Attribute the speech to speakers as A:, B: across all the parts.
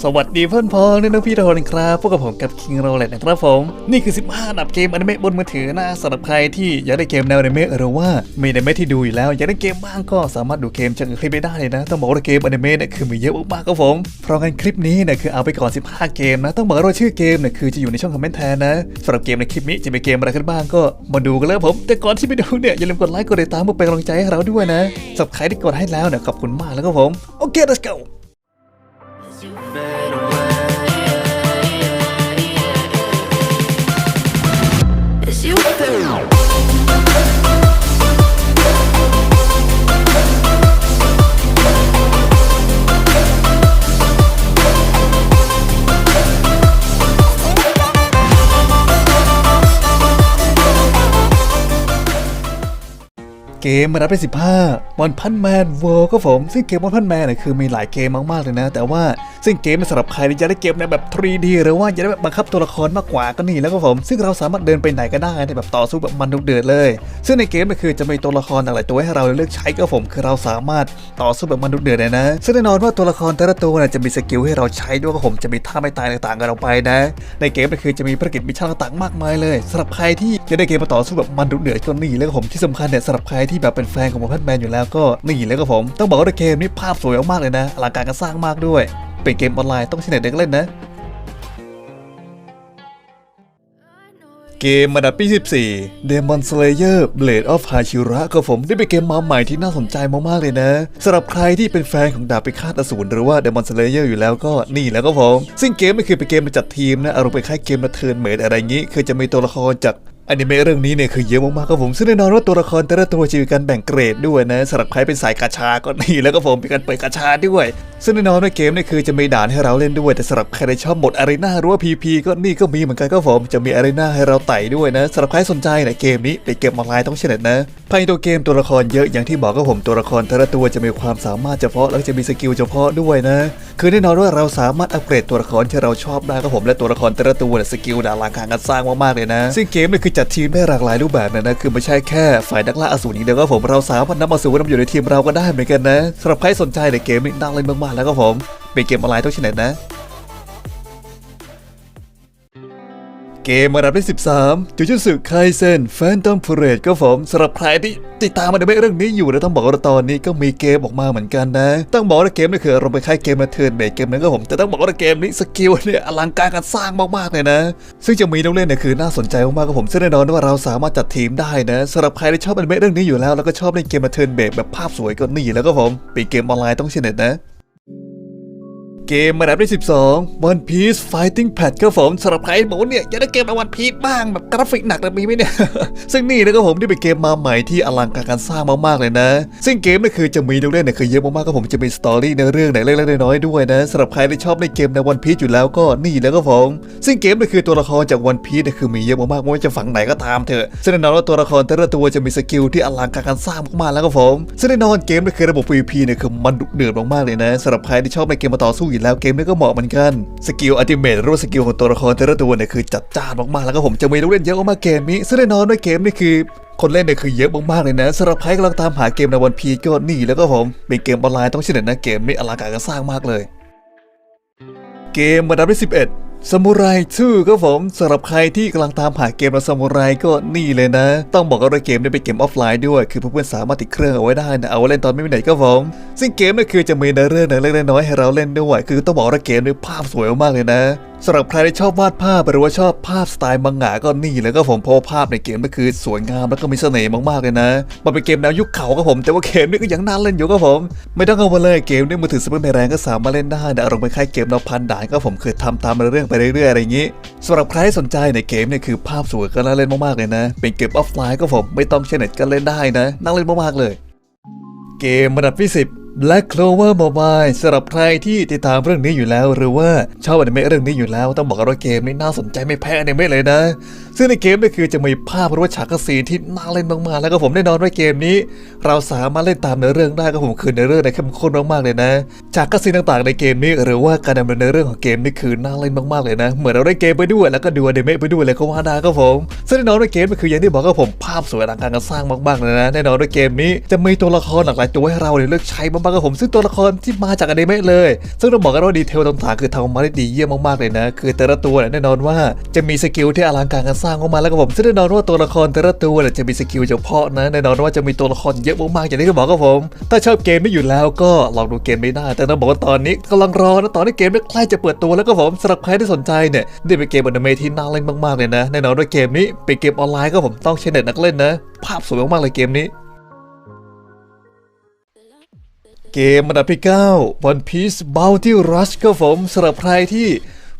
A: สวัสดี
B: เพื่อนพ้องด้วยพี่ทุกคนครับพวกกับผมกับ King r o l e t นะครับผม นี่คือ 15อันดับเกมอนิเมะบนมือถือนะสำหรับใครที่อยากได้เกมแนวอนิเมะหรือว่ามีอนิเมะที่ดูอยู่แล้ว อยากได้เกมบ้างก็สามารถดูเกมจากคลิปได้เลยนะ ต้องบอกว่าเกมอนิเมะเนี่ยคือมีเยอะมากๆครับผมเพราะงั้นคลิปนี้เนี่ยคือเอาไปก่อน 15 เกมนะ ต้องบอกว่าชื่อเกมเนี่ยคือจะอยู่ในช่องคอมเมนต์แทนนะสำหรับเกมในคลิปนี้จะเป็นเกมอะไรกันบ้างก็มาดูกันเลยผม แต่ก่อนที่ไปดูเนี่ยอย่าลืมกดไลค์กดติดตามเพื่อเป็นกำลังใจให้เราด้วยนะสำหรับใครที่กดให้แล้วเนี่ยขอบคุณมากแล้วครับผมโอเค let's go
C: It's your.
B: เกมมารับไป15วันพันแมนเวิลด์ก็ผม ซึ่งเกมวันพันแมนเนี่ยคือมีหลายเกมมากๆเลยนะ แต่ว่าซึ่งเกมสำหรับใครที่จะได้เกมในแบบ 3D หรือว่าจะได้แบบบังคับตัวละครมากกว่าก็นี่แล้วก็ผม ซึ่งเราสามารถเดินไปไหนก็ได้ในแบบต่อสู้แบบมันดุเดือดเลย ซึ่งในเกมเนี่ยคือจะมีตัวละครหลายตัวให้เราเลือกใช้ก็ผมคือเราสามารถต่อสู้แบบมันดุเดือดเลยนะ ซึ่งแน่นอนว่าตัวละครแต่ละตัวเนี่ยจะมีสกิลให้เราใช้ด้วยก็ผมจะมีท่าไม่ตายต่างๆกันออกไปนะ ในเกมเนี่ยคือจะมีภารกิจมิชชั่นต่างๆมากมายเลยสำหรับใครที่จะได้เกมมาต่อสู้แบบมันดุเดือดก็นี่แล้วก็ผมที่สำคัญเนี่ยสำหรับใครที่แบบเป็นแฟนของพันแมนอยู่แล้วก็นี่แล้วก็ผมต้องบอกว่าเกมนี้ภาพสวยมากเลยนะอลังการการสร้างมากด้วย เป็นเกมออนไลน์ต้องใช้เน็ตเด็กเล่นนะเกมมาดับปี 14 Demon Slayer Blade of Hashira ก็ผมได้เป็นเกมมาใหม่ที่น่าสนใจมากๆเลยนะสำหรับใครที่เป็นแฟนของดาบพิฆาตอสูรหรือว่า Demon Slayer อยู่แล้วก็นี่แล้วก็ผม ซึ่งเกมไม่คือเป็นเกมมาจัดทีมนะอารมณ์เป็นคล้ายเกมมาเทิร์นเมดอะไรงี้ คือจะมีตัวละครจาก อนิเมะเรื่องนี้เนี่ยคือเยอะมากๆครับผมซึ่งแน่นอนว่าตัวละครแต่ละตัวจะมีการแบ่งเกรดด้วยนะสำหรับใครเป็นสายกาชาก็นี่แล้วก็ผมมีการเปิดกาชาด้วย ซึ่งแน่นอนว่าเกมเนี่ยคือจะมีด่านให้เราเล่นด้วยแต่สำหรับใครที่ชอบหมดอารีนาหรือว่า PP ก็นี่ก็มีเหมือนกันครับผมจะมีอารีนาให้เราไต่ด้วยนะสำหรับใครสนใจเนี่ยเกมนี้เป็นเกมออนไลน์ต้องเช่นนะภายในตัวเกมตัวละครเยอะอย่างที่บอกก็ผมตัวละครแต่ละตัวจะมีความสามารถเฉพาะแล้วจะมีสกิลเฉพาะด้วยนะ คือแน่นอนว่าเราสามารถอัปเกรดตัวละครที่เราชอบได้ครับผมและตัวละครแต่ละตัวเนี่ยสกิลด่านหลังการกันสร้างมากๆเลยนะซึ่งเกมเนี่ยคือจัดทีมได้หลากหลายรูปแบบนะนะคือไม่ใช่แค่ฝ่ายนักล่าอสูรอย่างเดียวก็ผมเราสามารถนำอสูรมาอยู่ในทีมเราก็ได้เหมือนกันนะสำหรับใครสนใจในเกมนี้ดังเลยมากๆแล้วก็ผมเป็นเกมออนไลน์ต้องชนะนะ เกมระดับที่ 13จูจูสึไคเซนแฟนตอมพ r เร e ก็ผมสำหรับใครที่ติดตามมันในเรื่องนี้อยู่นะต้องบอกว่าตอนนี้ก็มีเกมออกมาเหมือนกันนะ ต้องบอกว่าเกมนี่คืออารมไปคล้ายเกมมาเทิร์นเบสเกมนั้นก็ผม แต่ต้องบอกว่าเกมนี้สกิลเนี่ยอลังการการสร้างมากๆเลยนะ ซึ่งจะมีต้องเล่นเนี่ยคือน่าสนใจมากๆกับผมซึ่งแน่นอนว่าเราสามารถจัดทีมได้นะสำหรับใครที่ชอบอนิเมะเรื่องนี้อยู่แล้วแล้วก็ชอบเล่นเกมมาเทิร์นเบสแบบภาพสวยก็นี่แล้วก็ผมเป็นเกมออนไลน์ต้องเชนเน็ตนะ เกมมาดับที่12 One Piece Fighting Pad ครับผมสำหรับใครบอกว่าเนี่ยอยากได้เกมแบบ One Piece บ้างแบบกราฟิกหนักแบบนี้ไหมเนี่ย ซึ่งนี่นะครับผมที่เป็นเกมมาใหม่ที่อลังการการสร้างมากๆเลยนะ ซึ่งเกมนี่คือจะมีเรื่องเนี่ยคือเยอะมากๆครับผมจะมีสตอรี่ในเรื่องไหนเล็กๆน้อยๆด้วยนะสำหรับใครที่ชอบในเกมใน One Piece อยู่แล้วก็นี่แล้วก็ผมซึ่งเกมนี่คือตัวละครจาก One Piece เนี่ยคือมีเยอะมากๆไม่ว่าจะฝั่งไหนก็ตามเถอะซึ่งแน่นอนว่าตัวละครแต่ละตัวจะมีสกิลที่อลังการการสร้างมากๆแล้วก็ผมซึ่งแน่นอนเกมนี่คือระบบ PVP เนี่ยคือมันดุเดือดมากๆเลยนะสำหรับใครที่ชอบในเกมมาต่อสู้อยู่แล้วเกมนี้ก็เหมาะเหมือนกัน สกิลอัติเมทรู้สกิลของตัวละครแต่ละตัวเนี่ยคือจัดจ้านมากๆ แล้วก็ผมจะมีลูกเล่นเยอะมากเกมนี้ซึ่งแน่นอนว่าเกมนี่คือคนเล่นเนี่ยคือเยอะมากๆเลยนะสำหรับใครกำลังตามหาเกมในวันพีก็นี่แล้วก็ผมเป็นเกมออนไลน์ต้องเชื่อนะเกมนี้อลังการกันสร้างมากเลย เกมมาดับที่11 ซามูไร2ครับผมสำหรับใครที่กำลังตามหาเกมในซามูไรก็นี่เลยนะ ต้องบอกว่าเกมนี้เป็นเกมออฟไลน์ด้วย คือเพื่อนๆสามารถติดเครื่องเอาไว้ได้นะเอาไว้เล่นตอนไม่มีไหนครับผมซึ่งเกมนี่คือจะมีเนื้อเรื่องเล็กๆน้อยๆให้เราเล่นด้วย คือต้องบอกว่าเกมนี้ภาพสวยมากเลยนะ สำหรับใครที่ชอบวาดภาพหรือว่าชอบภาพสไตล์มังงะก็นี่เลยก็ผมพราะว่าภาพในเกมนี่คือสวยงามแล้วก็มีเสน่ห์มากๆเลยนะ มันเป็นเกมแนวยุคเก่าครับผม แต่ว่าเกมนี้ก็ยังน่าเล่นอยู่ครับผม ไม่ต้องกังวลเลยเกมนี้มือถือซุปเปอร์แมนแรงก็สามารถเล่นได้นะอารมณ์คล้ายเกมแนวพันด่านก็ผมเคยทำตามเรื่องไปเรื่อยๆอะไรอย่างนี้สำหรับใครที่สนใจในเกมเนี่ยคือภาพสวยก็น่าเล่นมากๆเลยนะ เป็นเกมออฟไลน์ก็ผมไม่ต้องใช้เน็ตก็เล่นได้นะน่าเล่นมากๆเลย เกมระดับที่10 Black Clover Mobile สำหรับใครที่ติดตามเรื่องนี้อยู่แล้ว หรือว่าชอบอนิเมะเรื่องนี้อยู่แล้ว ต้องบอกว่าเกมนี้น่าสนใจไม่แพ้อนิเมะเลยนะ ซึ่งในเกมนี่คือจะมีภาพหรือว่าฉากกซีนที่น่าเล่นมากๆ แล้วก็ผมแน่นอนว่าเกมนี้ เราสามารถเล่นตามเนื้อเรื่องได้ก็ผมคือเนื้อเรื่องในเข้มข้นมากๆเลยนะฉากกซีนต่างๆในเกมนี้ หรือว่าการดำเนินเนื้อเรื่องของเกมนี่คือน่าเล่นมากๆเลยนะ เหมือนเราได้เกมไปด้วยแล้วก็ดูอนิเมะไปด้วยเลยก็ว่าได้ก็ผมซึ่งแน่นอนว่าเกมนี่คืออย่างที่บอกก็ผมภาพสวยอลังการการสร้างมากๆเลยนะแน่นอนว่าเกมนี้จะมีตัวละครหลากหลายตัวให้เราเลือกใช้มากๆครับผม ซึ่งตัวละครที่มาจากอนิเมะเลย ซึ่งต้องบอกกันว่าดีเทลต่างๆคือทำมาได้ดีเยี่ยมมากๆเลยนะ คือแต่ละตัวแน่นอนว่าจะมีสกิลที่อลังการการสร้างออกมาแล้วครับผมซึ่งแน่นอนว่าตัวละครแต่ละตัวเนี่ยจะมีสกิลเฉพาะนะแน่นอนว่าจะมีตัวละครเยอะมากๆอย่างที่บอกครับผม ถ้าชอบเกมนี้อยู่แล้วก็ลองดูเกมไม่ได้แต่ต้องบอกว่าตอนนี้กำลังรอนะตอนนี้เกมใกล้จะเปิดตัวแล้วก็ผมสำหรับใครที่สนใจเนี่ยนี่เป็นเกมอนิเมะที่น่าเล่นมากๆเลยนะแน่นอนว่าเกมนี้เป็นเกมออนไลน์ก็ผมต้องใช้เน็ตนักเล่นนะ ภาพสวยมากๆเลยเกมนี้เกมอันดับที่9 One Piece Bounty Rush ก็ผมสำหรับใครที่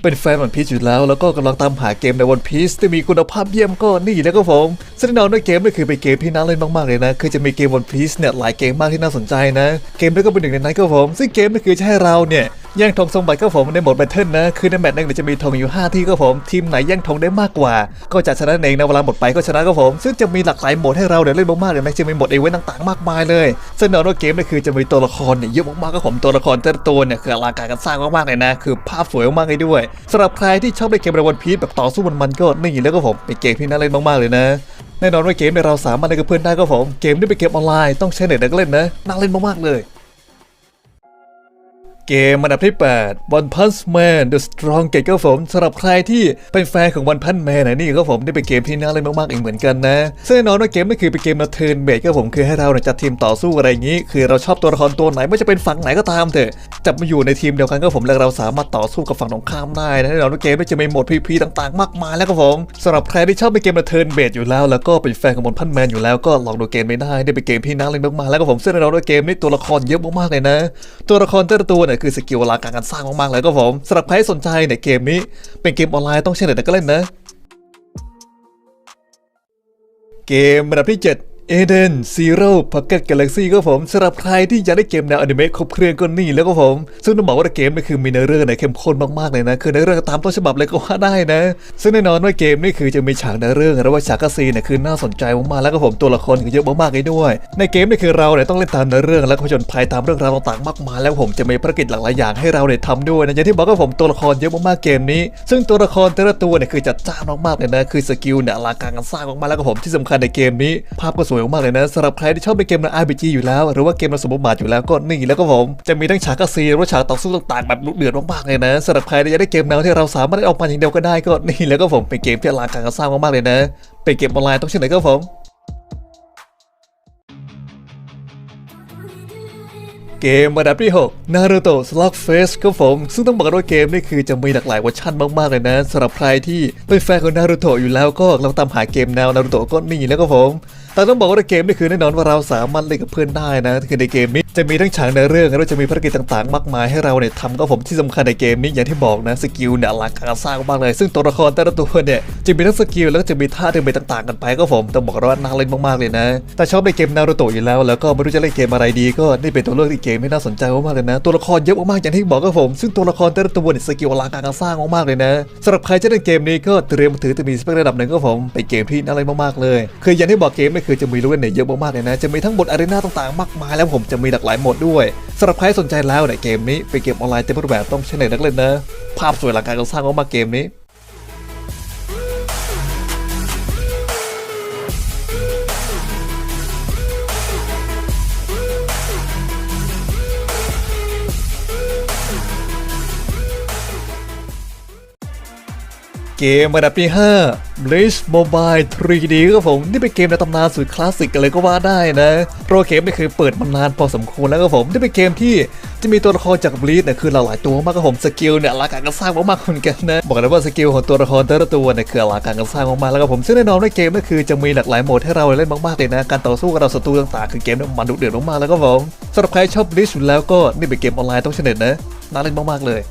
B: เป็นแฟนวันพีซอยู่แล้ว แล้วก็กำลังตามหาเกมในวันพีซที่มีคุณภาพเยี่ยมก็นี่แล้วก็ผมซึ่งแน่นอนว่าเกมนี่คือเป็นเกมที่น่าเล่นมากๆเลยนะคือจะมีเกมวันพีซเนี่ยหลายเกมมากที่น่าสนใจนะ เกมนี้ก็เป็นหนึ่งในนั้นครับผม ซึ่งเกมนี่คือจะให้เราเนี่ย แย่งธงสมบัติก็ผมในโหมดแบทเทิลนะ คือในแมตช์นึงจะมีธงอยู่ 5 ที่ก็ผม ทีมไหนแย่งธงได้มากกว่า ก็จะชนะเองนะเวลาหมดไปก็ชนะก็ผม ซึ่งจะมีหลากหลายโหมดให้เราเนี่ยวเล่นมากๆเลยนะจะมีโหมดเอเวนต์ต่างๆมากมายเลยซึ่งแน่นอนว่าเกมนี่คือจะมีตัวละครเนี่ยเยอะมากๆก็ผมตัวละครแต่ละตัวเนี่ยคืออลังการการสร้างมากๆเลยนะ คือภาพสวยมากๆเลยด้วยสำหรับใครที่ชอบเล่นเกมในวันพีซแบบต่อสู้มันๆก็นี่แล้วก็ผมเป็นเกมที่น่าเล่นมากๆเลยนะแน่นอนว่าเกมเนี่ยเราสามารถเล่นกับเพื่อนได้ก็ผม เกมนี่เป็นเกมออนไลน์ต้องใช้เน็ตในการเล่นนะน่าเล่นมากๆเลย เกมอันดับที่ 8 One Punch Man The Strongest ก็ผมสำหรับใครที่เป็นแฟนของ One Punch Man นะนี่ก็ผมนี่เป็นเกมที่น่าเล่นมากๆอีกเหมือนกันนะซึ่งแน่นอนว่าเกมนี่คือเป็นเกมนวเทิร์นเบสก็ผมคือให้เราเนี่ยจัดทีมต่อสู้อะไรอย่างนี้ คือเราชอบตัวละครตัวไหนไม่ว่าจะเป็นฝั่งไหนก็ตามเถอะจับมาอยู่ในทีมเดียวกันก็ผมแล้วเราสามารถต่อสู้กับฝั่งตรงข้ามได้นะแน่นอนว่าเกมนี่จะมีโหมด PVP ต่างๆ มากมายแล้วก็ผมสำหรับใครที่ชอบเป็นเกมนวเทิร์นเบสอยู่แล้ว แล้วก็เป็นแฟนของ One Punch Man อยู่แล้วก็ลองดูเกมไม่ได้นี่เป็นเกมที่น่าเล่นมากๆแล้วก็ผมซึ่งแน่นอนว่าเกมนี้ตัวละครเยอะมากๆเลยนะ ตัวละครแต่ละตัวเนี่ยคือสกิลอลังการการสร้างมากๆเลยก็ผมสำหรับใครที่สนใจเนี่ยเกมนี้เป็นเกมออนไลน์ต้องใช้เน็ตแต่ก็เล่นนะ เกมระดับที่ 7 Eden Zero Pocket Galaxy ก็ผมสำหรับใครที่อยากได้เกมแนวอนิเมะครบเครื่องก็นี่แล้วก็ผม ซึ่งต้องบอกว่าเกมนี่คือมีเนื้อเรื่องเนี่ยเข้มข้นมากๆเลยนะคือเนื้อเรื่องตามต้นฉบับเลยก็ว่าได้นะ ซึ่งแน่นอนว่าเกมนี่คือจะมีฉากเนื้อเรื่องหรือว่าฉากคาซีเนี่ยคือน่าสนใจมากๆแล้วก็ผมตัวละครก็เยอะมากๆเลยด้วย ในเกมนี่คือเราเนี่ยต้องเล่นตามเนื้อเรื่องแล้วก็ผจญภัยตามเรื่องราวต่างๆมากมายแล้วผมจะมีภารกิจหลากหลายอย่างให้เราเนี่ยทำด้วยนะอย่างที่บอกก็ผมตัวละครเยอะมากๆเกมนี้ ซึ่งตัวละครแต่ละตัวเนี่ยคือจัดจ้านมากๆเลยนะคือสกิลเนี่ยอลังการการสร้างมากๆแล้วก็ผมที่สำคัญในเกมนี้ ภาพก็สวยมากเลยนะสำหรับใครที่ชอบเป็นเกมใน RPG อยู่แล้ว หรือว่าเกมในสมมติบาทอยู่แล้วก็นี่แล้วก็ผม จะมีทั้งฉากกระซีหรือว่าฉากต่อสู้ต่างๆแบบดุเดือดมากๆเลยนะสำหรับใครที่อยากได้เกมแนวที่เราสามารถได้ออกมาอย่างเดียวก็ได้ก็นี่แล้วก็ผมเป็นเกมที่อลังการการสร้างมากๆเลยนะ เป็นเกมออนไลน์ต้องเช่นไหนก็ผม เกมอันดับที่ 6 Naruto Slugfest ก็ผม ซึ่งต้องบอกว่าเกมนี่คือจะมีหลากหลายเวอร์ชันมาก ๆ เลยนะสำหรับใครที่เป็นแฟนของ Naruto อยู่แล้วก็เราตามหาเกมแนว Naruto ก็นี่แล้วก็ผม แต่ต้องบอกว่าเกมนี่คือแน่นอนว่าเราสามารถเล่นกับเพื่อนได้นะคือในเกมนี้จะมีทั้งฉากในเรื่องแล้วจะมีภารกิจต่างๆ มากมายให้เราเนี่ยทำก็ผมที่สำคัญในเกมนี้อย่างที่บอกนะสกิลเนี่ยอลังการสร้างมากเลย ซึ่งตัวละครแต่ละตัวเนี่ยจะมีทั้งสกิลแล้วก็จะมีท่าเดินไปต่างๆ กันไปก็ผมต้องบอกว่าน่าเล่นมากๆเลยนะแต่ชอบในเกมนารูโตะอยู่แล้ว แล้วก็ไม่รู้จะเล่นเกมอะไรดีก็นี่เป็นตัวเลือกที่เกมไม่น่าสนใจมากๆเลยนะ ตัวละครเยอะมากๆอย่างที่บอกก็ผม ซึ่งตัวละครแต่ละตัวเนี่ยสกิลอลังการการสร้างมากๆเลยนะสำหรับใครจะเล่นเกมนี้ก็เตรียมมือถือจะมีสเปคระดับหนึ่งก็ผมเป็นเกมที่น่าเล่นมากๆเลยคืออย่างที่บอกเกมนี่คือจะมีลูกเล่นเนี่ยเยอะมากๆเลยนะ จะมีทั้งบทอารีนาต่างๆมากมายแล้วผมจะมีหลากหลายโหมดด้วยสำหรับใครสนใจแล้วเนี่ยเกมนี้เป็นเกมออนไลน์เต็มรูปแบบต้องใช้เน็ตนักเล่นนะภาพสวยอลังการการสร้างมากๆเกมนี้ เกมอันดับที่5 Bleach Mobile 3D ครับผมนี่เป็นเกมในตำนานสุดคลาสสิกกันเลยก็ว่าได้นะเพราะเกมนี่คือเปิดมานานพอสมควรแล้วครับผมนี่เป็นเกมที่จะมีตัวละครจาก Bleach เนี่ยคือหลากหลายตัวมากครับผมสกิลเนี่ยอลังการกันสร้างมากๆเหมือนกันนะบอกเลยว่าสกิลของตัวละครแต่ละตัวเนี่ยคืออลังการกันสร้างมากๆแล้วครับผมซึ่งแน่นอนในเกมนี่คือจะมีหลากหลายโหมดให้เราเล่นมากๆเลยนะการต่อสู้กับเราศัตรูต่างๆคือเกมนี่มันดุเดือดมากๆแล้วครับผมสำหรับใครชอบ Bleach อยู่แล้วก็นี่เป็นเกมออนไลน์ต้องเฉน็ดนะน่าเล่นมากๆเลย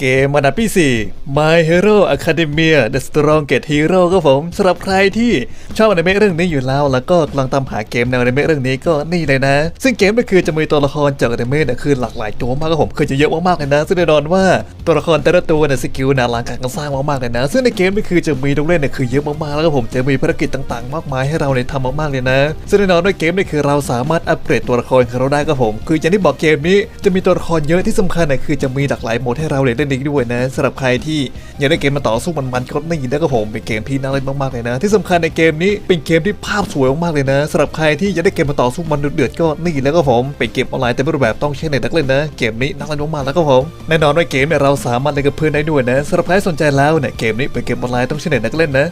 B: เกมอันดับที่ 4 My Hero Academia The Strongest Hero ก็ผมสำหรับใครที่ชอบอนิเมะเรื่องนี้อยู่แล้ว แล้วก็กำลังตามหาเกมแนวอนิเมะเรื่องนี้ก็นี่เลยนะ ซึ่งเกมก็คือจะมีตัวละครจากอนิเมะเนี่ยคือหลากหลายตัวมากครับผมคือจะเยอะมากๆเลยนะ ซึ่งแน่นอนว่าตัวละครแต่ละตัวเนี่ยสกิลนี่ยอลังการกสร้างมากๆเลยนะ ซึ่งในเกมก็คือจะมีลูกเล่นเนี่ยคือเยอะมากๆแล้วก็ผมจะมีภารกิจต่างๆ มากมายให้เราเนี่ยทำมากๆเลยนะ ซึ่งแน่นอนว่าเกมนี่คือเราสามารถอัปเกรดตัวละครของเราได้ครับผม คืออย่างที่บอกเกมนี้จะมีตัวละครเยอะที่สำคัญเนี่ยคือจะมีหลากหลายโหมดให้เราเนี่นี้ด้วยนะสำหรับใครที่อยากได้เกมมาต่อสู้มันๆก็นี่นะครับผมเป็นเกมที่น่าเล่นมากๆเลยนะ ที่สำคัญในเกมนี้เป็นเกมที่ภาพสวยมากๆเลยนะสำหรับใครที่อยากได้เกมมาต่อสู้มันเดือดๆก็นี่แล้วก็ผมเป็นเกมออนไลน์แต่ไม่รูปแบบต้องใช้เน็ตนักเล่นนะเกมนี้น่าเล่นมากๆแล้วก็ผมแน่นอนว่าเกมเนี่ยเราสามารถเล่นกับเพื่อนได้ด้วยนะสำหรับใครสนใจแล้วเนี่ยเกมนี้เป็นเกมออนไลน์ต้องใช้เน็ตนักเล่นนะ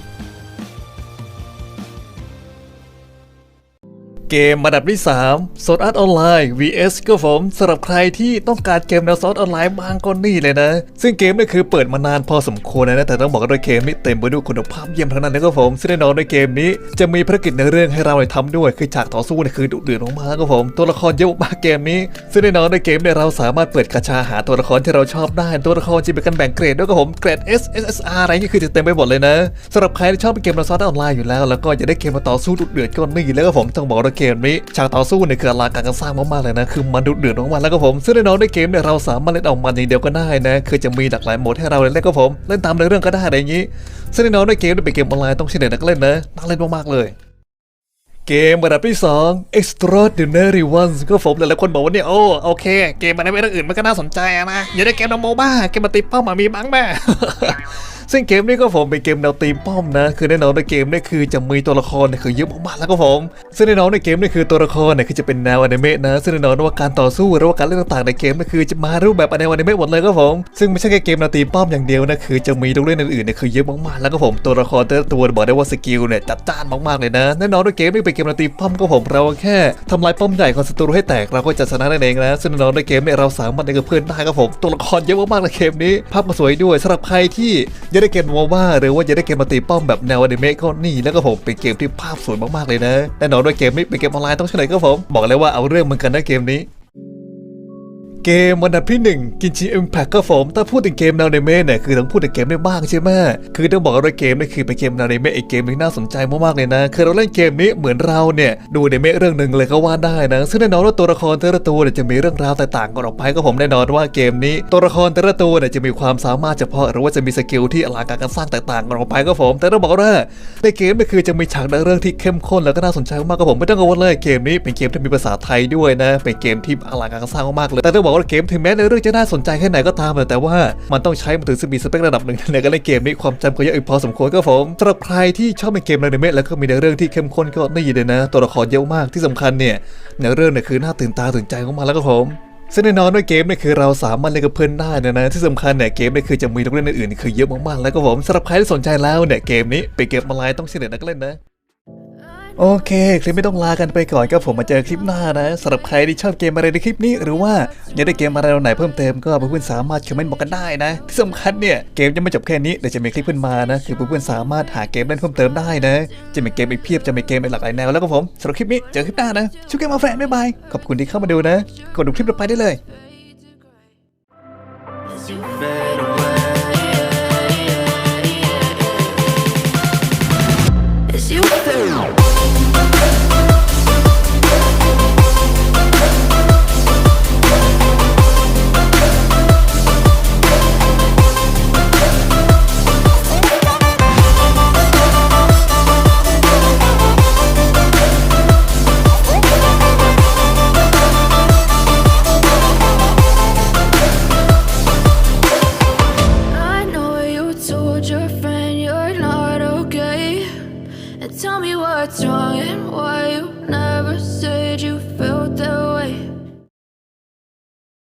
B: เกมระดับที่3 s o ดอาร์ตออนไลน์ vs ก็ผมสำหรับใครที่ต้องการเกมแนวซอสออนไลน์บางก็นี่เลยนะ ซึ่งเกมนี่คือเปิดมานานพอสมควรนะ แต่ต้องบอกว่าด้วยเกมนี้เต็มไปด้วยคุณภาพเยี่ยมทั้งนั้นนะครับผมซึ่งแน่นอนในเกมนี้จะมีภารกิจในเรื่องให้เราได้ทำด้วย คือฉากต่อสู้นี่คือดุเดือดมากๆครับผม ตัวละครเยอะมากเกมนี้ ซึ่งแน่นอนในเกมเนี่ยเราสามารถเปิดกระชาหาตัวละครที่เราชอบได้ ตัวละครจะเป็นการแบ่งเกรดด้วยครับผมเกรด S S S R อะไรนี่คือจะเต็มไปหมดเลยนะสำหรับใครที่ชอบเกมแนวซอสออนไลน์อยู่แล้ว แล้วก็อยากได้เกมมาต่อสู้ดุเดือดก็นี่แล้วก็ผมต้องบอกว่าเกมนี้ฉากต่อสู้เนี่ยคือลังการการสร้างมากๆเลยนะคือมันดุเดือดมากๆแล้วก็ผมซึ่งแน่นอนในเกมเนี่ยเราสามารถเล่นเอามันอย่างเดียวก็ได้นะคือจะมีหลากหลายโหมดให้เราเล่นก็ผมเล่นตามในเรื่องก็ได้อะไรอย่างนี้ซึ่งแน่นอนในเกมเป็นเกมออนไลน์ต้องใช้เน็ตนักเล่นนะน่าเล่นมากๆเลยเกมระดับที่ 2 Extraordinary Ones ก็ผมหลายๆคนบอกว่าเนี่ยโอ้โอเค เกมอะไรไม่ต้องอื่นมันก็น่าสนใจนะอย่าได้เกมแนโมบ้าเกมมาตีเป้ามามีบ้างแม่ ซึ่งเกมนี้ก็ผมเป็นเกมแนวตีป้อมนะ คือแน่นอนในเกมนี่คือจะมีตัวละครเนี่ยคือเยอะมากๆแล้วก็ผม ซึ่งแน่นอนในเกมนี่คือตัวละครเนี่ยคือจะเป็นแนวอนิเมะนะ ซึ่งแน่นอนว่าการต่อสู้หรือว่าการเล่นต่างๆในเกมนี่คือจะมารูปแบบแนวอนิเมะหมดเลยก็ผม ซึ่งไม่ใช่แค่เกมแนวตีป้อมอย่างเดียวนะคือจะมีตัวเล่นอื่นๆเนี่ยคือเยอะมากๆแล้วก็ผมตัวละครแต่ละตัวบอกได้ว่าสกิลเนี่ยจัดจ้านมากๆเลยนะแน่นอนว่าเกมนี้เป็นเกมแนวตีป้อมก็ผมเราแค่ทำลายป้อมใหญ่ของศัตรูให้แตกเราก็จะชนะนั่นเองนะซึ่งแน่นอนในเกมเนี่ยเราสามารถเล่นกับเพื่อนได้ครับผมตัวละครเยอะมากๆในเกมนี้ภาพก็สวยด้วยสำหรับใครที่ยากได้เกมโมบ้าหรือว่าจะได้เกมมาตีป้อมแบบแนวอนิเมะก็นี่แล้วก็ผมเป็นเกมที่ภาพสวยมากๆเลยนะแน่นอนด้วยเกมนี้เป็นเกมออนไลน์ต้องใช่ไหนก็ผมบอกเลยว่าเอาเรื่องเหมือนกันนะเกมนี้ เกมอันดับที่1กินชีอิมแพคก็ผมถ้าพูดถึงเกมแนวอนิเมะเนี่ยคือต้องพูดถึงเกมได้บ้างใช่ไหมคือต้องบอกว่าเกมนี่คือเป็นเกมแนวอนิเมะอีกเกมที่น่าสนใจมากๆเลยนะคือเราเล่นเกมนี้เหมือนเราเนี่ยดูอนิเมะเรื่องหนึ่งเลยก็ว่าได้นะซึ่งแน่นอนว่าตัวละครแต่ละตัวเนี่ยจะมีเรื่องราวแตกต่างกันออกไปก็ผมแน่นอนว่าเกมนี้ ตัวละครแต่ละตัวเนี่ยจะมีความสามารถเฉพาะ หรือว่าจะมีสกิลที่อลังการการสร้างแตกต่างกันออกไปก็ผม แต่ต้องบอกว่าในเกมนี่คือจะมีฉากในเรื่องที่เข้มข้นแล้วก็น่าสนใจมากก็ผมไม่ต้องกังวลเลยเกมนี้เป็นเกมที่มีภาษาไทยด้วยนะเป็นเกมที่อลังการการสร้างมากเลยแต่ต้องบอกว่าเกมถึงแม้ในเรื่องจะน่าสนใจแค่ไหนก็ตาม แต่ว่ามันต้องใช้มันถึงจะมีสเปคระดับหนึ่งในการเล่นเกมนี้ความจำก็เยอะอีกพอสมควรก็ผมสำหรับใครที่ชอบเป็นเกมอนิเมะแล้วก็มีในเรื่องที่เข้มข้นก็นี่เลยนะ ตัวละครเยอะมากที่สำคัญเนี่ยในเรื่องเนี่ยคือน่าตื่นตาตื่นใจมากแล้วก็ผมซึ่งแน่นอนว่าเกมเนี่ยคือเราสามารถเล่นกับเพื่อนได้นะนะที่สำคัญเนี่ยเกมเนี่ยคือจะมีลูกเล่นอื่นๆคือเยอะมากๆแล้วก็ผมสำหรับใครที่สนใจแล้วเนี่ยเกมนี้เป็นเกมออนไลน์ต้องเฉลี่ยนักเล่นนะ โอเค คลิปไม่ต้องลากันไปก่อนก็ผมมาเจอคลิปหน้านะสำหรับใครที่ชอบเกมอะไรในคลิปนี้ หรือว่าอยากได้เกมอะไรแนวไหนเพิ่มเติมก็เพื่อนๆสามารถคอมเมนต์บอกกันได้นะ ที่สำคัญเนี่ยเกมจะไม่จบแค่นี้เดี๋ยวจะมีคลิปขึ้นมานะคือเพื่อนๆสามารถหาเกมเล่นเพิ่มเติมได้นะ จะมีเกมอีกเพียบจะมีเกมในหลากหลายแนวแล้วก็ผมสำหรับคลิปนี้เจอคลิปหน้านะชุกเกมมาแฟนบ๊ายบายขอบคุณที่เข้ามาดูนะกดดูคลิปต่อไปได้เลย